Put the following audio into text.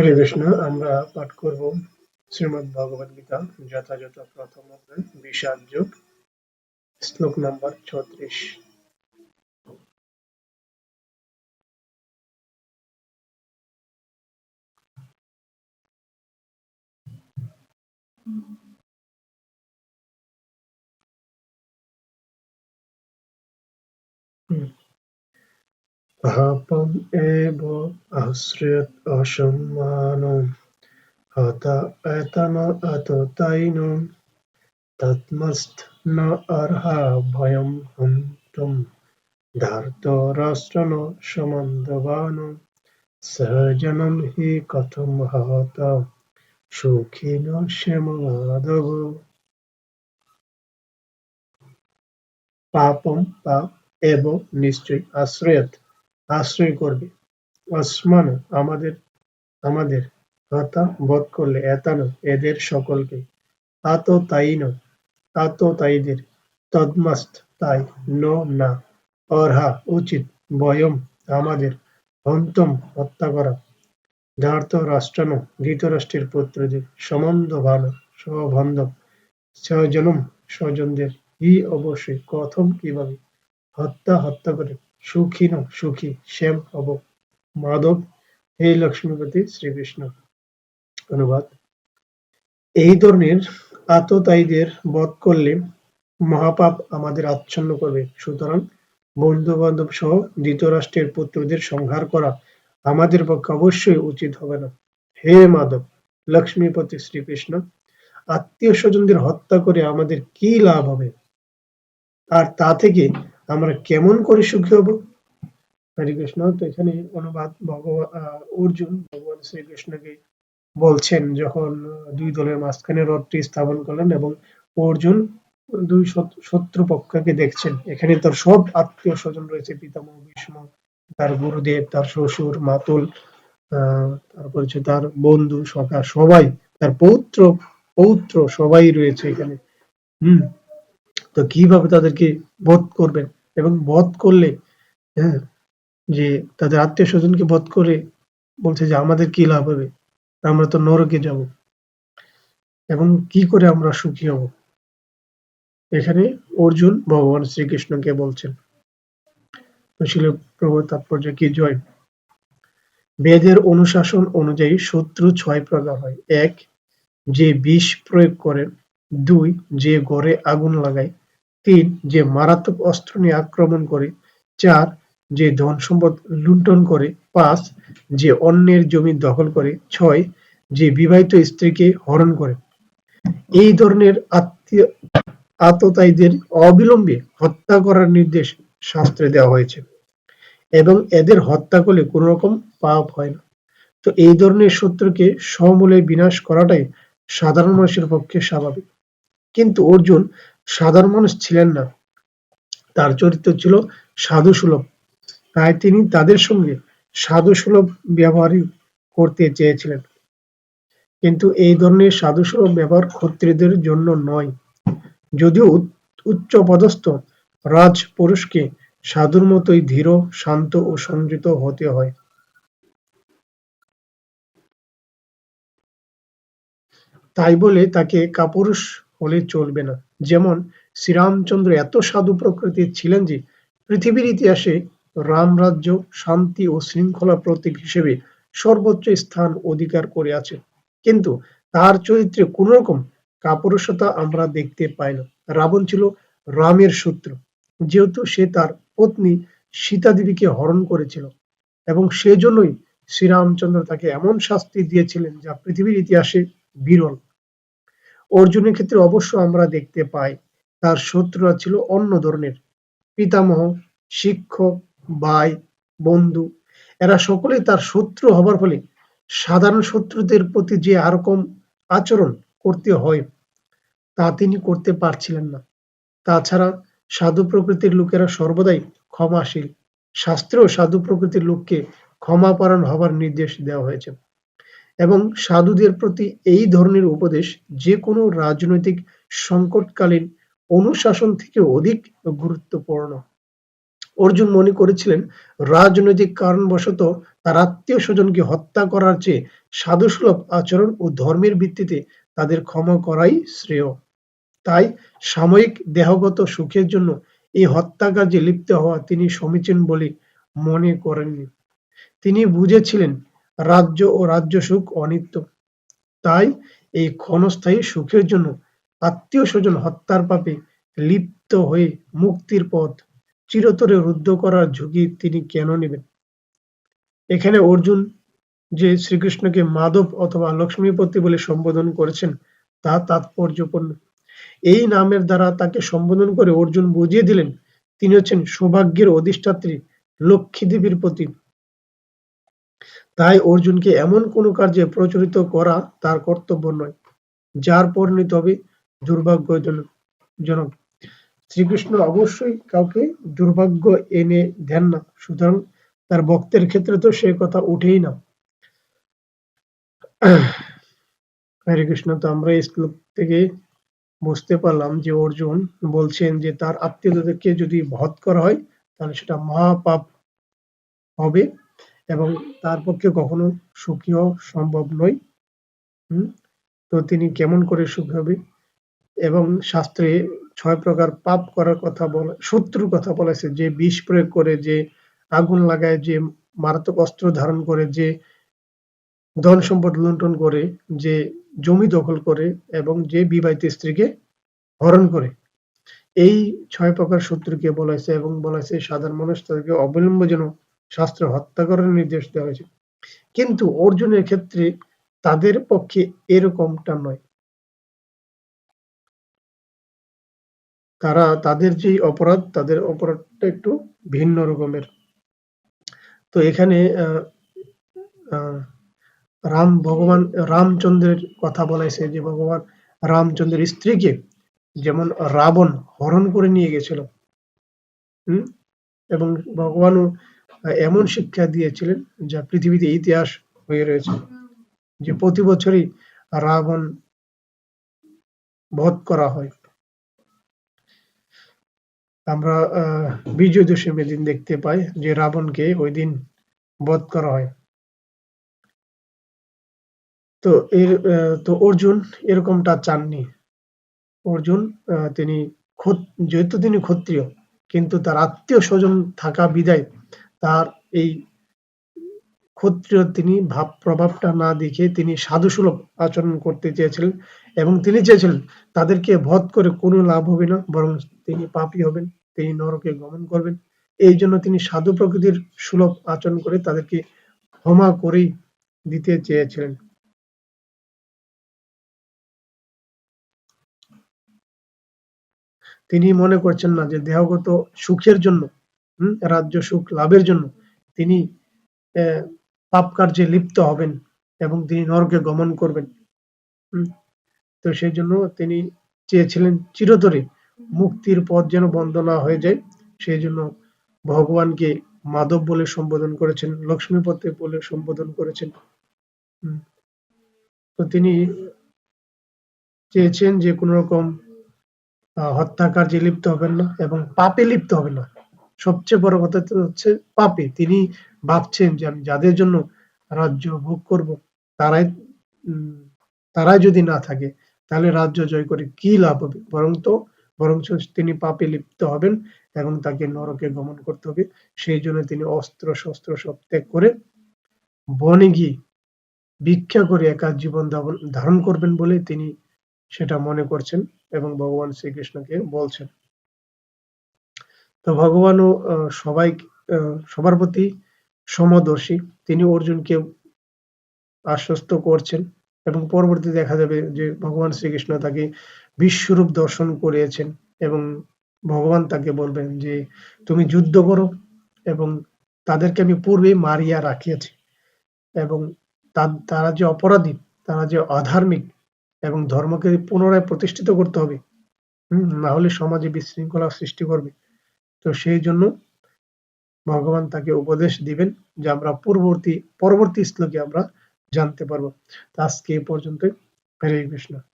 হরে কৃষ্ণ, আমরা পাঠ করব শ্রীমদ্ ভগবদ গীতা, যথাযথ প্রথম অধ্যায়, বিষাদ যোগ, শ্লোক নম্বর ছত্রিশ। पापम् एव आश्रयत् असम्मानम् हत एतन अततैनं तत्मस्थ न अर्हा भयं हन्तुं धार्तराष्ट्रन समन्दवान् सहजनं हि कथं हत সুখীন শ্যামাধব পাপম পাপ এব নিশ্চয় আশ্রয়ত আশ্রয় করবে। আসমান আমাদের আমাদের হতা বধ করলে এতানো এদের সকলকে। আত তাই ন আত তাইদের তদমাস্ত তাই ন না। অর্হা উচিত বয়ম আমাদের হন্তম হত্যা করা। ধার্ত রাষ্ট্রানো ধৃতরাষ্ট্রের পুত্রদের সমন্ধ ভান সবন্ধব স্বজনম স্বজনদের। ই অবশ্যই কথম কীভাবে হত্যা হত্যা করে সুখী ন সুখী। শ্যাম হব মাধব। হে লক্ষ্মীপতি, শ্রীকৃষ্ণ। অনুবাদ। এই ধরনের আততায়ীদের বধ করলে মহাপাপ আমাদের আচ্ছন্ন করবে। সুতরাং বন্ধু বান্ধব সহ ধৃতরাষ্ট্রের পুত্রদের সংহার করা আমাদের পক্ষে অবশ্যই উচিত হবে না। হে মাধব, লক্ষ্মীপতি, শ্রীকৃষ্ণ, আত্মীয় স্বজনদের হত্যা করে আমাদের কি লাভ হবে? আর তা থেকে আমরা কেমন করে সুখী হব? হরে কৃষ্ণ। তো এখানে অনুবাদ ভগবান অর্জুন, ভগবান শ্রীকৃষ্ণকে বলছেন যখন দুই দলের মাঝখানে রথটি স্থাপন করলেন এবং অর্জুন দুই শত্রু পক্ষকে দেখছেন। এখানে তার সব আত্মীয় স্বজন রয়েছে, পিতামহ, ভীষ্ম, তার গুরুদেব, তার শ্বশুর, মাতুল তারপর হচ্ছে তার বন্ধু, সখা, সবাই, তার পৌত্র পৌত্র সবাই রয়েছে এখানে। হম, তো কীভাবে তাদেরকে বোধ করবেন? এবং বধ করলে হ্যাঁ যে তাদের আত্মীয় স্বজনকে বধ করে বলছে যে আমাদের কি লাভ হবে? আমরা তো নরকে যাব। এবং কি করে আমরা সুখী হব? এখানে অর্জুন ভগবান শ্রীকৃষ্ণকে বলছেন। ছিল প্রভু তাৎপর্য কি? জয়। বেদের অনুশাসন অনুযায়ী শত্রু ছয় প্রকার হয়। এক, যে বিষ প্রয়োগ করে। দুই, যে গড়ে আগুন লাগায়। তিন যে মারাত্মক অস্ত্র নিয়ে আক্রমণ করে, চার যে ধন সম্পদ লুণ্ঠন করে, পাঁচ যে অন্যের জমি দখল করে, ছয় যে বিবাহিত স্ত্রীকে হরণ করে। এই ধরনের আত্মীয় আততায়ীদের অবিলম্বে হত্যা করার নির্দেশ শাস্ত্রে দেওয়া হয়েছে এবং এদের হত্যা করলে কোন রকম পাপ হয় না। তো এই ধরনের শত্রুকে সমূলে বিনাশ করাটাই সাধারণ মানুষের পক্ষে স্বাভাবিক। কিন্তু অর্জুন সাধারণ মানুষ ছিলেন না। তার চরিত্র ছিল সাধু সুলভ তাই তিনি তাদের সঙ্গে সাধু সুলভ ব্যবহারই করতে চেয়েছিলেন। কিন্তু এই ধরনের সাধু সুলভ ব্যবহার ক্ষত্রিয়দের জন্য নয়। যদিও উচ্চ পদস্থ রাজ পুরুষকে সাধুর মতোই ধীর, শান্ত ও সংযত হতে হয়। তাই বলে তাকে কাপুরুষ হলে চলবে না। যেমন শ্রীরামচন্দ্র এত সাধু প্রকৃতির ছিলেন যে পৃথিবীর ইতিহাসে রাম রাজ্য শান্তি ও শৃঙ্খলা প্রতীক হিসেবে সর্বোচ্চ স্থান অধিকার করে আছে। কিন্তু তার চরিত্রে কোন রকম কাপুরুষতা আমরা দেখতে পাই না। রাবণ ছিল রামের শত্রু, যেহেতু সে তার পত্নী সীতা দেবীকে হরণ করেছিল এবং সেজন্যই শ্রীরামচন্দ্র তাকে এমন শাস্তি দিয়েছিলেন যা পৃথিবীর ইতিহাসে বিরল। অর্জুনের ক্ষেত্রে অবশ্য আমরা দেখতে পাই, তার শত্রুরা ছিল অন্য ধরনের। পিতামহ, শিক্ষক, ভাই, বন্ধু, এরা সকলেই তার শত্রু হবার ফলে সাধারণ শত্রুদের প্রতি যে আরকম আচরণ করতে হয়, তা তিনি করতে পারছিলেন না। তাছাড়া সাধু প্রকৃতির লোকেরা সর্বদাই ক্ষমাশীল। শাস্ত্রেও সাধু প্রকৃতির লোককে ক্ষমাপরায়ণ হবার নির্দেশ দেওয়া হয়েছে। এবং সাধুদের প্রতি এই ধরনের উপদেশ যে কোনো রাজনৈতিক সংকটকালীন অনুশাসন থেকে অধিক গুরুত্বপূর্ণ। অর্জুন মনে করেছিলেন, রাজনৈতিক কারণবশত তার আত্মীয় স্বজনকে হত্যা করার চেয়ে সাধুসুলভ আচরণ ও ধর্মের ভিত্তিতে তাদের ক্ষমা করাই শ্রেয়। তাই সাময়িক দেহগত সুখের জন্য এই হত্যাকার্যে লিপ্ত হওয়া তিনি সমীচীন বলে মনে করেননি। তিনি বুঝেছিলেন রাজ্য ও রাজ্য সুখ অনিত্য। তাই এই ক্ষণস্থায়ী সুখের জন্য আত্মীয় স্বজন হত্যার পাপে লিপ্ত হয়ে মুক্তির পথ চিরতরে রুদ্ধ করার ঝুঁকি তিনি কেন নেবেন? এখানে অর্জুন যে শ্রীকৃষ্ণকে মাধব অথবা লক্ষ্মীপতি বলে সম্বোধন করেছেন, তা তাৎপর্যপূর্ণ। এই নামের দ্বারা তাকে সম্বোধন করে অর্জুন বুঝিয়ে দিলেন, তিনি হচ্ছেন সৌভাগ্যের অধিষ্ঠাত্রী লক্ষ্মী দেবীর প্রতি তাই অর্জুনকে এমন কোনো কার্যে প্রচলিত করা তার কর্তব্য নয়, যার পরিণত হবে দুর্ভাগ্যজনক। শ্রীকৃষ্ণ অবশ্যই কাউকে দুর্ভাগ্য এনে দেন না, সুতরাং তার ভক্তের ক্ষেত্রে তো সে কথা উঠেই না। হরে কৃষ্ণ, তো আমরা এই শ্লোক থেকে বুঝতে পারলাম যে অর্জুন বলছেন যে তার আত্মীয়দেরকে যদি বধ করা হয়, তাহলে সেটা মহাপাপ হবে। এবং তার পক্ষে কখনো সুখী হওয়া সম্ভব নয় হম? তো তিনি কেমন করে সুখী হবে? এবং শাস্ত্রে ছয় প্রকার পাপ করার কথা বলা, শত্রুর কথা বলেছে। যে বিষ প্রয়োগ করে, যে আগুন লাগায়, যে মারাত্মক অস্ত্র ধারণ করে, যে ধন সম্পদ লুণ্ঠন করে, যে জমি দখল করে, এবং যে বিবাহিত স্ত্রীকে হরণ করে। এই ছয় প্রকার শত্রুকে বলা হয়েছে এবং বলা হয়েছে সাধারণ মানুষ তাদেরকে অবলম্ব যেন শাস্ত্র হত্যা করার নির্দেশ দেওয়া হয়েছে। কিন্তু অর্জুনের ক্ষেত্রে তাদের পক্ষে এরকমটা নয়। তারা, তাদের যে অপরাধ, তাদের অপরাধটা একটু ভিন্ন রকমের। তো এখানে রাম ভগবান, রামচন্দ্রের কথা বলেছে যে ভগবান রামচন্দ্রের স্ত্রীকে যেমন রাবণ হরণ করে নিয়ে গেছিল, হম? এবং ভগবানও এমন শিক্ষা দিয়েছিলেন যা পৃথিবীতে ইতিহাস হয়ে রয়েছে। যে প্রতি বছরই রাবণ বধ করা হয়। আমরা বিজয় দশমীর দিন দেখতে পাই যে রাবণকে ওই দিন বধ করা হয়। তো এর তো অর্জুন এরকমটা চাননি। অর্জুন তিনি যেহেতু তিনি ক্ষত্রিয়, কিন্তু তার আত্মীয় স্বজন থাকা বিদায় তার এই ক্ষত্রিয় তিনি ভাব প্রভাবটা না দেখে তিনি সাধুসুলভ আচরণ করতে চেয়েছিলেন এবং তিনি চেয়েছিলেন তাদেরকে বধ করে কোনো লাভ হবে না, বরং তিনি পাপী হবেন, তিনি নরকে গমন করবেন। এই জন্য তিনি সাধু প্রকৃতির সুলভ আচরণ করে তাদেরকে ক্ষমা করেই দিতে চেয়েছিলেন। তিনি মনে করছেন না যে দেহগত সুখের জন্য রাজ্য সুখ লাভের জন্য তিনি পাপ কার্যে লিপ্ত হবেন এবং তিনি নরকে গমন করবেন। তো সেই জন্য তিনি চেয়েছিলেন চিরতরে মুক্তির পথ যেন বন্ধ না হয়ে যায়। সেই জন্য ভগবানকে মাধব বলে সম্বোধন করেছেন, লক্ষ্মীপতি বলে সম্বোধন করেছেন। তো তিনি চেয়েছেন যে কোন রকম হত্যাকার্যে লিপ্ত হবেন না এবং পাপে লিপ্ত হবেন না। সবচেয়ে বড় কথা হচ্ছে পাপে। তিনি ভাবছেন যে আমি যাদের জন্য রাজ্য ভোগ করব, তারাই তারাই যদি না থাকে, তাহলে রাজ্য জয় করে কি লাভ হবে? বরং তো, বরং তিনি পাপে লিপ্ত হবেন এবং তাকে নরকে গমন করতে হবে। সেই জন্য তিনি অস্ত্র, শস্ত্র সব ত্যাগ করে বনে গিয়ে ভিক্ষা করে একা জীবন ধারণ করবেন বলে তিনি সেটা মনে করছেন এবং ভগবান শ্রীকৃষ্ণকে বলছেন। তো ভগবানও সবাই সবার প্রতি সমদর্শী। তিনি অর্জুনকে আশ্বস্ত করছেন এবং পরবর্তী দেখা যাবে যে ভগবান শ্রীকৃষ্ণ তাকে বিশ্বরূপ দর্শন করিয়েছেন এবং ভগবান তাকে বলবেন যে, তুমি যুদ্ধ করো এবং তাদেরকে আমি পূর্বে মারিয়া রাখিয়েছি এবং তারা যে অপরাধী, তারা যে অধার্মিক এবং ধর্মকে পুনরায় প্রতিষ্ঠিত করতে হবে, হম, না হলে সমাজে বিশৃঙ্খলা সৃষ্টি করবে। তো সেই জন্য ভগবান তাকে উপদেশ দিবেন যে আমরা পূর্ববর্তী, পরবর্তী শ্লোকে আমরা জানতে পারব। আজকে এই পর্যন্ত হরে কৃষ্ণ।